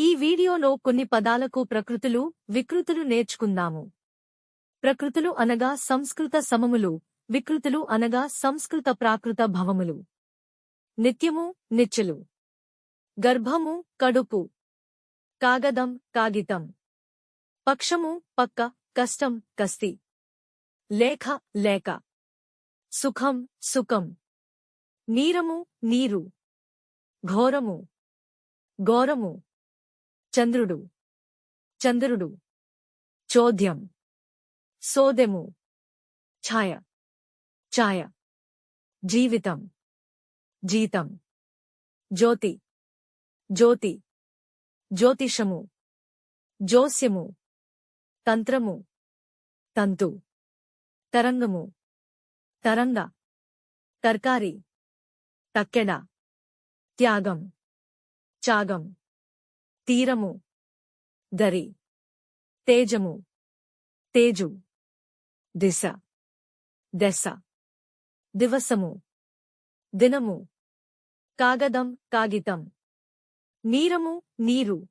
ఈ వీడియోలో కొన్ని పదాలకు ప్రకృతులు వికృతులు నేర్చుకుందాము. ప్రకృతులు అనగా సంస్కృత సమములు వికృతులు అనగా సంస్కృత ప్రాకృత భవములు. నిత్యము నిచ్చెలు. గర్భము కడుపు. కాగదం కాగితం. పక్షము పక్క కష్టం కస్తి. లేఖ లేక సుఖం సుఖం. నీరము నీరు. ఘోరము. ఘోరము. చంద్రుడు చంద్రుడు చోద్యం సోదెము ఛాయ ఛాయ జీవితం జీతం జ్యోతి జ్యోతి జ్యోతిషము జోస్యము తంత్రము తంతు తరంగము తరంగ తర్కారి తక్కెడ త్యాగం చాగం తీరము దరి తేజము తేజు దిశ దెస దివసము దినము కాగదం కాగితం నీరము నీరు.